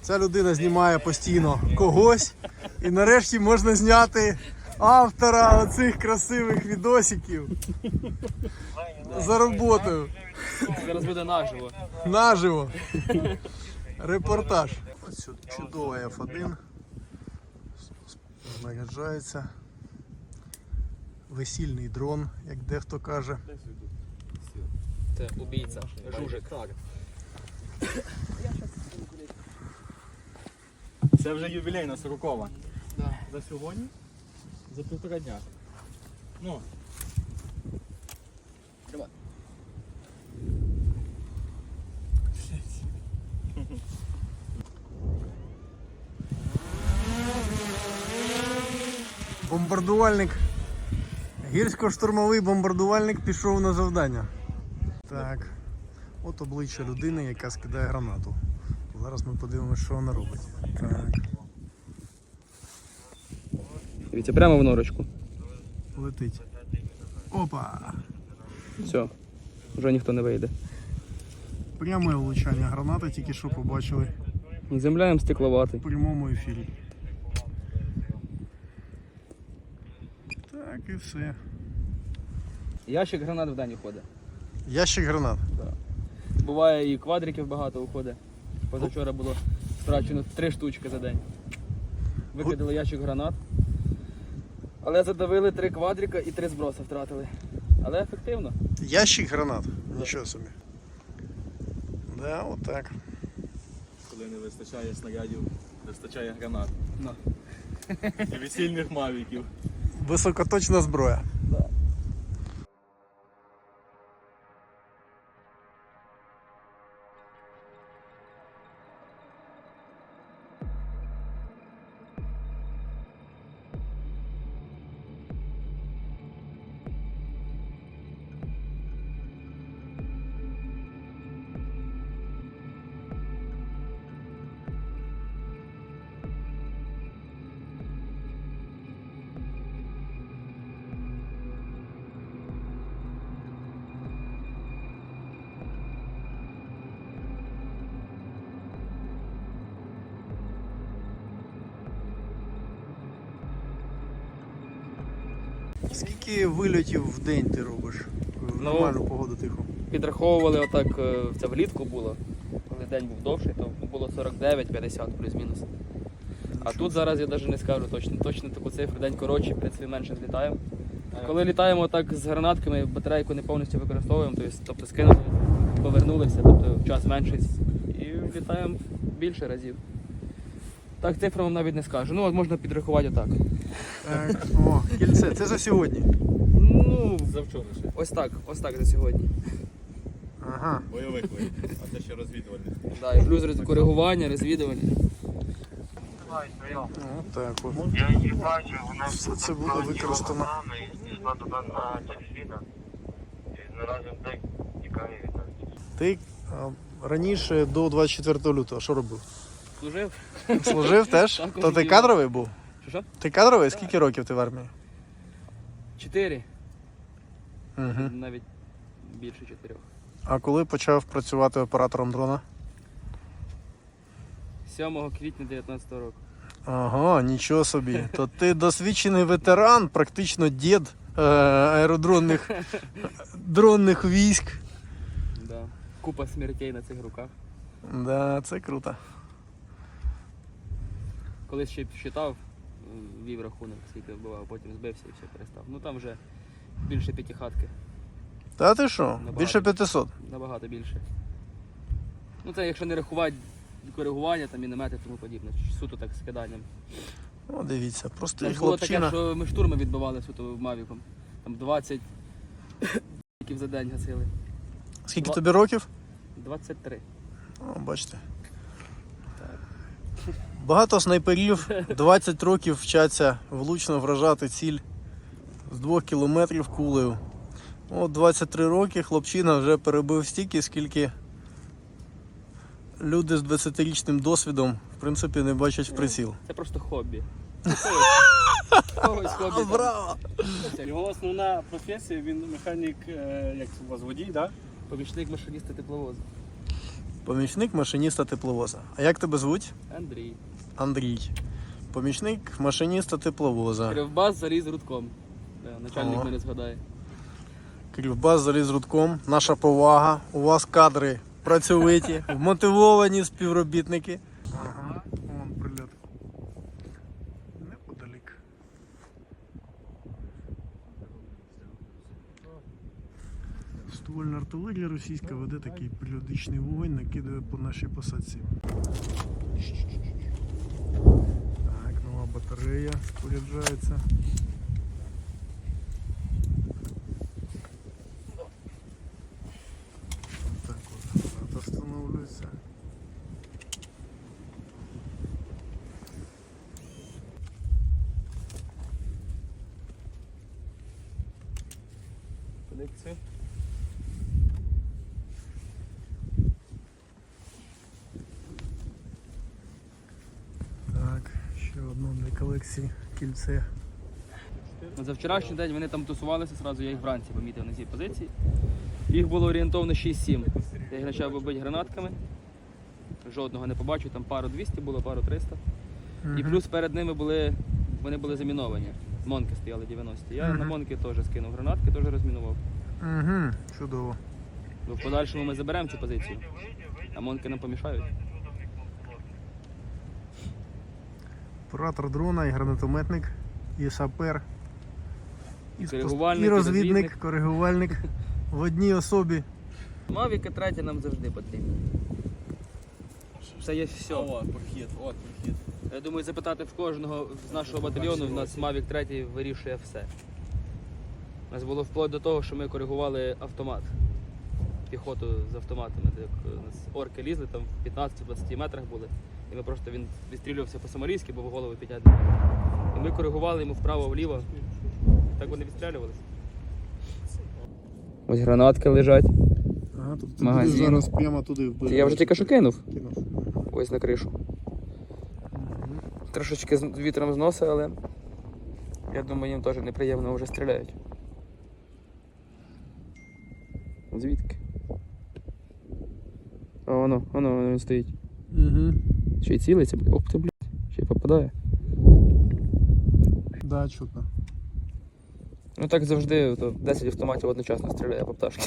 Ця людина знімає постійно когось. І нарешті можна зняти автора оцих красивих відосиків за роботою. Зараз буде наживо. Наживо. Репортаж. Ось чудова F1. Знаряджається. Весільний дрон, як дехто каже. Це убійця. Жужик. Це вже ювілейна сорокова. Да. За сьогодні? За півтора дня. Ну. Давай. Бомбардувальник. Гірсько-штурмовий бомбардувальник пішов на завдання. Так. От обличчя людини, яка скидає гранату. Зараз ми подивимося, що вона робить. Так. Дивіться, прямо в норочку. Летить. Опа! Все. Вже ніхто не вийде. Пряме влучання гранати, тільки що побачили Земляєм стекловатий. в прямому ефірі. Так і все. Ящик гранат в день уходить. Ящик гранат. Буває і квадриків багато уходить. Позавчора було страчено три штучки за день. Викидали ящик гранат. Але задавили три квадрика і три зброси втратили. Але ефективно. Ящик гранат. Нічого собі. Да, отак. Коли не вистачає снарядів, вистачає гранат. Ну. І весільних мавіків. Високоточна зброя. Скільки вильотів в день ти робиш? В Ну, нормальну погоду тихо. Підраховували отак, е, це влітку було, коли день був довший, то було 49-50 плюс-мінус. А тут зараз я навіть не скажу точно, точно таку цифру, день коротший, в принципі, менше злітаємо. Коли літаємо так з гранатками, батарейку не повністю використовуємо, тобто скинули, повернулися, тобто час менший і літаємо більше разів. Так цифру вам навіть не скажу. Ну, от можна підрахувати отак. Так, о, кільце, це за сьогодні. Ну, Завчора ще. ось так, ось так за сьогодні. Ага. Бойовик вийде. А це ще розвідувальник. Да, і плюс роз- коригування, розвідування. Так от. Я її бачу, вона Все це буде використано. і пішла туди на телевізор. І наразі так тікає від нас. Ти раніше до 24 лютого що робив? Служив? Служив теж? То ти кадровий був? Що що? Ти кадровий? Скільки років ти в армії? Чотири. Угу. Навіть більше чотирьох. А коли почав працювати оператором дрона? 7 квітня 19 року. Ага, нічого собі. То ти досвідчений ветеран, практично дід е, аеродронних дронних військ. Да. Купа смертей на цих руках. Да, це круто. Колись ще е, вів рахунок, скільки вбивав, потім збився і все перестав. Ну там вже більше п'ятихатки, Та ти що? Набагато. Більше 500. набагато більше. Ну це якщо не рахувати коригування, там міномети і тому подібне. Суто так з киданням. О, дивіться, просто Там було таке, хлопчина. що ми штурми відбивали суто Мавіком. Там 20 за день гасили. Скільки тобі років? 23. О, бачите. Багато снайперів 20 років вчаться влучно вражати ціль з 2 кілометрів кулею. От 23 роки хлопчина вже перебив стільки, скільки люди з 20-річним досвідом в принципі не бачать в приціл. Це просто хобі. Когось- хобі. Браво! Його основна професія, він механік, е, як у вас водій, да? Помічник машиніста тепловозу. Помічник машиніста тепловоза. А як тебе звуть? Андрій. Андрій. Помічник машиніста тепловоза. Кривбас заліз рудком. Начальник О. мене згадає. Кривбас заліз рудком. Наша повага. У вас кадри працьовиті, вмотивовані співробітники. Ага, вон прильот. Неподалік. Ствольна артилерія російська веде такий періодичний вогонь, накидає по нашій посадці. Нова батарея споряджається. Так от, апарат встановлюється. Колекцію. Так, ще колекції кільце. Ну, За вчорашній день вони там тусувалися, зразу я їх вранці помітив на цій позиції. Їх було орієнтовно 6-7. Я їх почав бити гранатками. Жодного не побачив, там пару 200 було, пару 300. І плюс перед ними були, вони були заміновані. Монки стояли 90. Я на монки теж скинув гранатки, теж розмінував. Угу, чудово. Бо в подальшому ми заберемо цю позицію, а монки нам помішають. Оператор дрона і гранатометник, і сапер, і, Коригувальник, і розвідник, розвідник. коригувальник в одній особі. Мавіки треті нам завжди потрібні. Це є все. О, прохід, от прохід. Я думаю, запитати в кожного з нашого батальйону, в нас Mavic 3 вирішує все. У нас було вплоть до того, що ми коригували автомат. Піхоту з автоматами. Де як у нас орки лізли, там в 15-20 метрах були. І ми просто він відстрілювався по-самарійськи, бо в голову підняти. І ми коригували йому вправо-вліво. Так вони відстрілювалися. Ось гранатки лежать. Ага, ти Магазин. зараз прямо туди вбив. Я вже тільки що кинув. кинув. Ось на кришу. Трошечки з вітром зносить, але я думаю, їм теж неприємно вже стріляють. Звідки? Воно, воно, воно він стоїть. Угу. Ще й цілиться, бля. Ох ти, блядь, ще й попадає. Да, чутно. Ну так завжди, то 10 автоматів одночасно стріляє по пташки.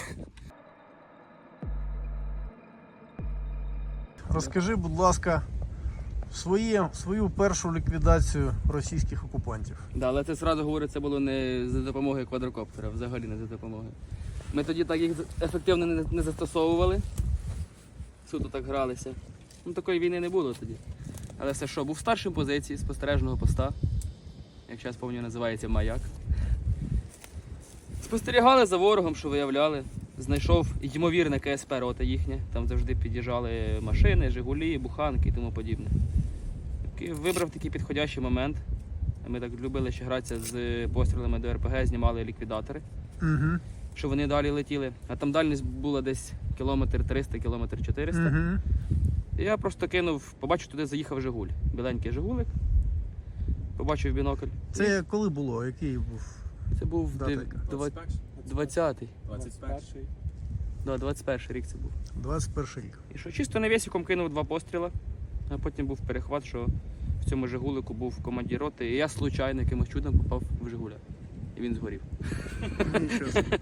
Розкажи, будь ласка, своє, свою першу ліквідацію російських окупантів. Да, але це зразу говорю, це було не за допомогою квадрокоптера, взагалі не за допомогою. Ми тоді так їх ефективно не, не застосовували. Суто так гралися. Ну такої війни не було тоді. Але все що, був в старшій позиції спостережного поста, як зараз пам'ятаю, називається маяк. Спостерігали за ворогом, що виявляли. Знайшов ймовірне КСП рота їхнє. Там завжди під'їжджали машини, Жигулі, буханки і тому подібне. Вибрав такий підходящий момент. Ми так любили ще гратися з пострілами до РПГ, знімали ліквідатори, Угу. Щоб вони далі летіли. А там дальність була десь кілометр 300, кілометр 400. Угу. І я просто кинув, побачив, туди заїхав Жигуль. Біленький Жигулик. Побачив бінокль. Це коли було? Який був? Це був Дата дев- 20-й. 21. Да, 21 рік це був. 21 рік. І що чисто навісиком кинув два постріла, а потім був перехват, що в цьому Жигулику був командир роти, і я случайно якимось чудом попав в Жигуля. І він згорів. Нічого собі.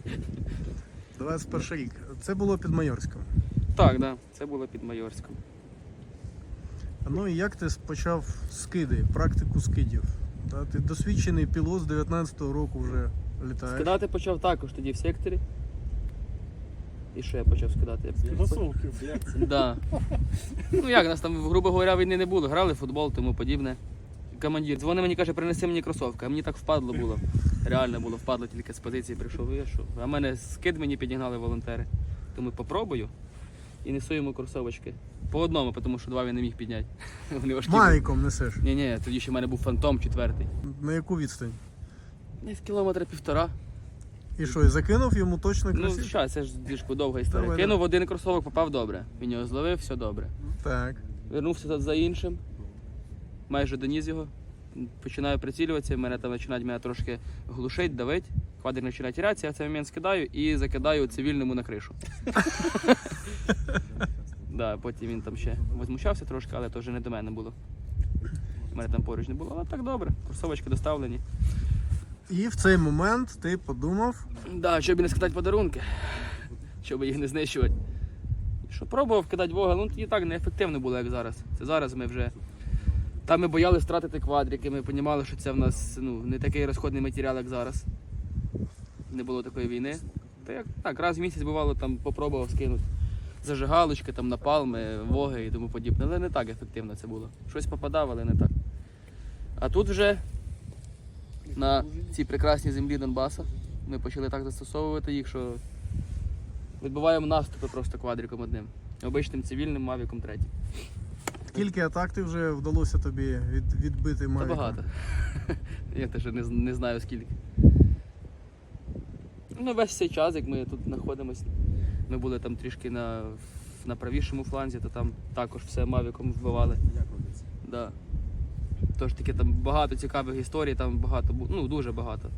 21 рік. Це було під Майорськом. Так, да, це було під Майорськом. Ну і як ти почав скиди, практику скидів? Да, ти досвідчений пілот з 19-го року вже літаєш. Скидати почав також тоді в секторі. І що я почав скидати? Засовки. Да. Ну як нас там, грубо говоря, війни не було. Грали в футбол, тому подібне. Командир дзвонить мені каже, принеси мені кросовки. А мені так впадло було. Реально було впадло, тільки з позиції прийшов. Що? А мене скид мені підігнали волонтери. Тому попробую і несу йому кросовочки. По одному, тому що два він не міг підняти. Вони важкі. Мавіком несеш. Ні, ні, тоді ще в мене був фантом четвертий. На яку відстань? Десь кілометра півтора. І що, і закинув йому точно Ну, красиво? що, це ж діжку довга історія. Давай, Кинув один кросовок, попав добре. Він його зловив, все добре. Так. Вернувся за іншим, майже доніс його. Починаю прицілюватися, мене там починають мене трошки глушить, давить. Квадрик починає тірятися, я в цей момент скидаю і закидаю цивільному на кришу. Да, потім він там ще возмущався трошки, але то вже не до мене було. У мене там поруч не було, але так добре. Курсовочки доставлені. І в цей момент ти подумав, Да, щоб і не скидати подарунки, щоб їх не знищувати. Що пробував кидати вугол, ну тоді так неефективно було, як зараз. Це зараз ми вже. Там ми боялися втратити квадрики, ми розуміли, що це в нас ну, не такий розходний матеріал, як зараз. Не було такої війни. Та як так, раз в місяць бувало, там попробував скинути зажигалочки, там напалми, воги і тому подібне. Але не так ефективно це було. Щось попадав, але не так. А тут вже на цій прекрасній землі Донбаса ми почали так застосовувати їх, що відбиваємо наступи просто квадриком одним. Обичним цивільним мавіком третім. Скільки атак ти вже вдалося тобі від, відбити Та Мавіком? багато. Я теж не, з- не знаю скільки. Ну, весь цей час, як ми тут знаходимося, ми були там трішки на, на правішому фланзі, то там також все мавіком вбивали. Да. Тож таки там багато цікавих історій, там багато, бу- ну дуже багато.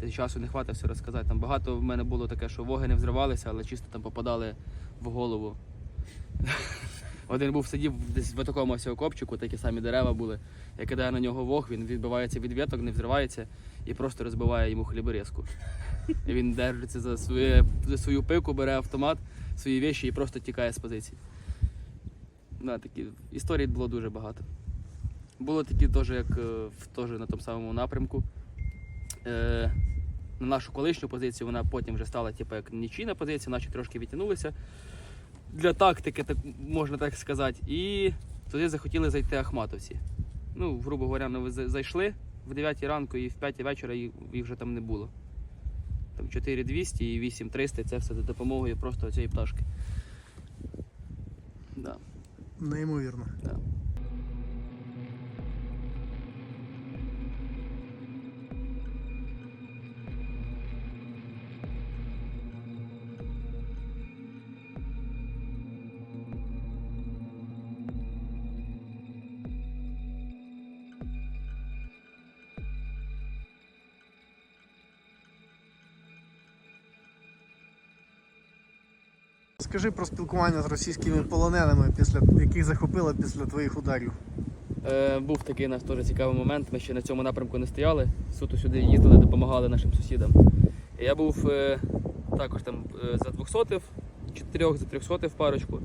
Це часу не хватить все розказати. Там багато в мене було таке, що воги не взривалися, але чисто там попадали в голову. Один був сидів десь в такому ось окопчику, такі самі дерева були. Я кидаю на нього вог, він відбивається від віток, не взривається і просто розбиває йому хліборезку. І він держиться за, своє, за свою пику, бере автомат, свої віші і просто тікає з позиції. Да, такі історій було дуже багато. Було такі теж, як е, теж на тому самому напрямку. Е, на нашу колишню позицію вона потім вже стала типу, як нічийна позиція, наші трошки відтягнулися. Для тактики, так можна так сказати. І туди захотіли зайти ахматовці. Ну, грубо говоря, ми зайшли в 9 ранку і в 5 вечора їх їх вже там не було. Там 4200 і 8300 це все за допомогою просто цієї пташки. Да. Неймовірно. Да. Скажи про спілкування з російськими полоненими, після яких захопила після твоїх ударів. Е, був такий нас теж цікавий момент. Ми ще на цьому напрямку не стояли. Суто сюди їздили, допомагали нашим сусідам. Я був е, також там е, за 200 чотирьох за 300 в парочку.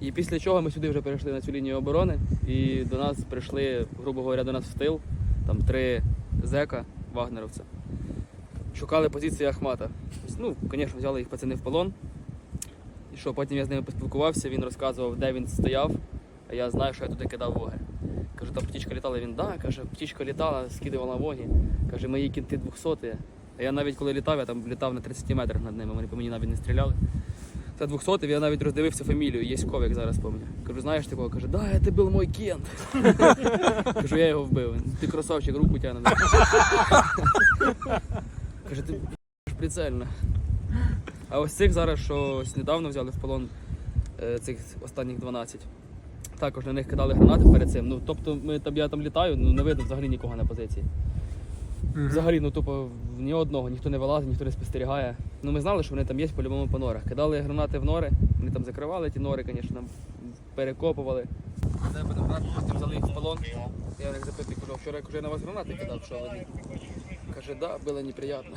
І після чого ми сюди вже перейшли на цю лінію оборони, і до нас прийшли, грубо говоря, до нас в тил, там три зека вагнеровця. Шукали позиції Ахмата. Ну, звісно, взяли їх пацани в полон. Що, потім я з ними поспілкувався, він розказував, де він стояв, а я знаю, що я туди кидав воги. Кажу, там птічка літала, він да, каже, птічка літала, скидувала воги. Каже, мої кінти 200. А я навіть коли літав, я там літав на 30 метрах над ними, вони по мені навіть не стріляли. Це 200 я навіть роздивився фамілію, Єськов, як зараз пам'ятаю. Кажу, знаєш такого? Каже, да, це був мій кент. Кажу, я його вбив. Ти красавчик, руку тягне. Каже, ти прицельно. А ось цих зараз, що ось недавно взяли в полон е, цих останніх 12. Також на них кидали гранати перед цим. Ну, тобто ми, там, я там літаю, ну не видно взагалі нікого на позиції. Взагалі, ну тупо ні одного, ніхто не вилазить, ніхто не спостерігає. Ну ми знали, що вони там є по-любому по норах. Кидали гранати в нори, вони там закривали ті нори, звісно, там перекопували. Брати, потім взяли їх в полон. Я в них запитую, кажу, вчора я кажу, я на вас гранати кидав, що вони. Каже, да, було неприємно.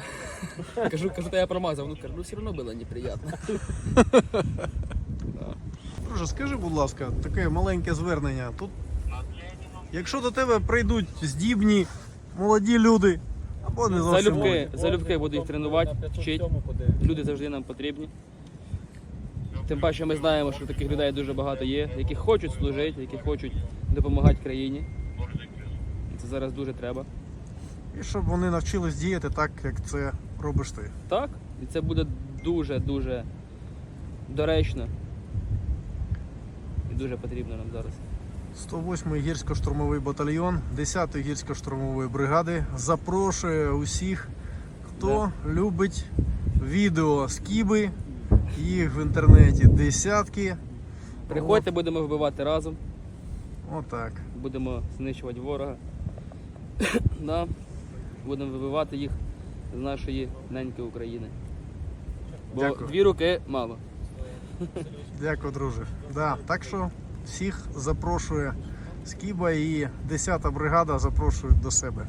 кажу, кажу, та я промазав. Ну кажу, ну все одно було неприємно. Друже, скажи, будь ласка, таке маленьке звернення. Тут, якщо до тебе прийдуть здібні, молоді люди, або не зовсім Залюбки, молоді. залюбки буду їх тренувати, вчити. Люди завжди нам потрібні. Тим паче ми знаємо, що таких людей дуже багато є, які хочуть служити, які хочуть допомагати країні. Це зараз дуже треба. І щоб вони навчились діяти так, як це робиш ти. Так, і це буде дуже-дуже доречно. І дуже потрібно нам зараз. 108-й гірсько-штурмовий батальйон 10-ї гірсько-штурмової бригади запрошує усіх, хто любить відео з Кіби. Їх в інтернеті десятки. Приходьте, будемо вбивати разом, Отак. будемо знищувати ворога. да. Будемо вибивати їх з нашої неньки України. Бо Дякую. дві руки мало. Дякую, друже. Да, так що всіх запрошує Скіба і 10-та бригада запрошують до себе.